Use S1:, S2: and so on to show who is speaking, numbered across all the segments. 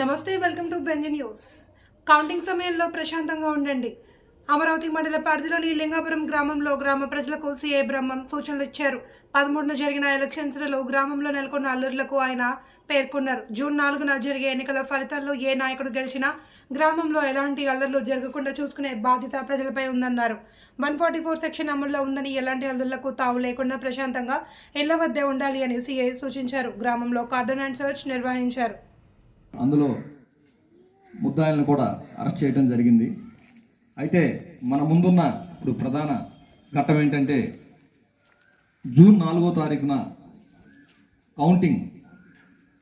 S1: నమస్తే welcome to Benji news. Counting సమయంలో ప్రశాంతంగా ఉండండి. అమరావతి మండల పరిధిలోని లింగాపురం గ్రామంలో గ్రామ ప్రజలకు సీఏ బ్రహ్మం సూచనలు ఇచ్చారు. పదమూడున జరిగిన ఎలక్షన్స్లలో గ్రామంలో నెలకొన్న అల్లర్లకు ఆయన పేర్కొన్నారు. జూన్ నాలుగున జరిగే ఎన్నికల ఫలితాల్లో ఏ నాయకుడు గెలిచినా గ్రామంలో ఎలాంటి అల్లర్లు జరగకుండా చూసుకునే బాధ్యత ప్రజలపై ఉందన్నారు. వన్ ఫార్టీ ఫోర్ సెక్షన్ అమల్లో ఉందని ఎలాంటి అల్లర్లకు తావు లేకుండా ప్రశాంతంగా ఇళ్ళ వద్దే ఉండాలి అని సీఏ సూచించారు. గ్రామంలో కార్డన్ అండ్ సర్చ్ నిర్వహించారు.
S2: అందులో ముద్దాయిలను కూడా అరెస్ట్ చేయడం జరిగింది. అయితే మన ముందున్న ఇప్పుడు ప్రధాన ఘట్టం ఏంటంటే జూన్ నాలుగో తారీఖున కౌంటింగ్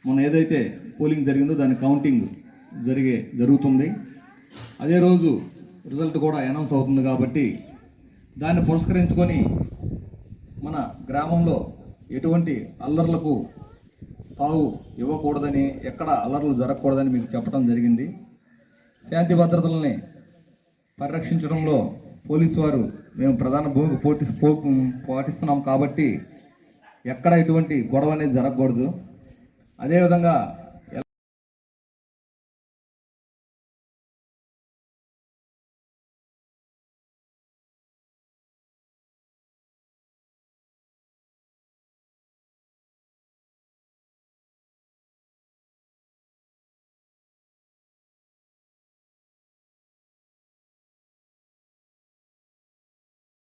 S2: మన ఏదైతే పోలింగ్ జరిగిందో దాని కౌంటింగ్ జరిగే జరుగుతుంది. అదే రోజు రిజల్ట్ కూడా అనౌన్స్ అవుతుంది కాబట్టి దాన్ని పురస్కరించుకొని మన గ్రామంలో ఎటువంటి అల్లర్లకు తావు ఇవ్వకూడదని ఎక్కడ అల్లర్లు జరగకూడదని మీకు చెప్పడం జరిగింది. శాంతి భద్రతలని పరిరక్షించడంలో పోలీసు వారు మేము ప్రధాన భూమికి పోటీ పో- పాటిస్తున్నాం కాబట్టి ఎక్కడ ఎటువంటి గొడవ అనేది జరగకూడదు. అదేవిధంగా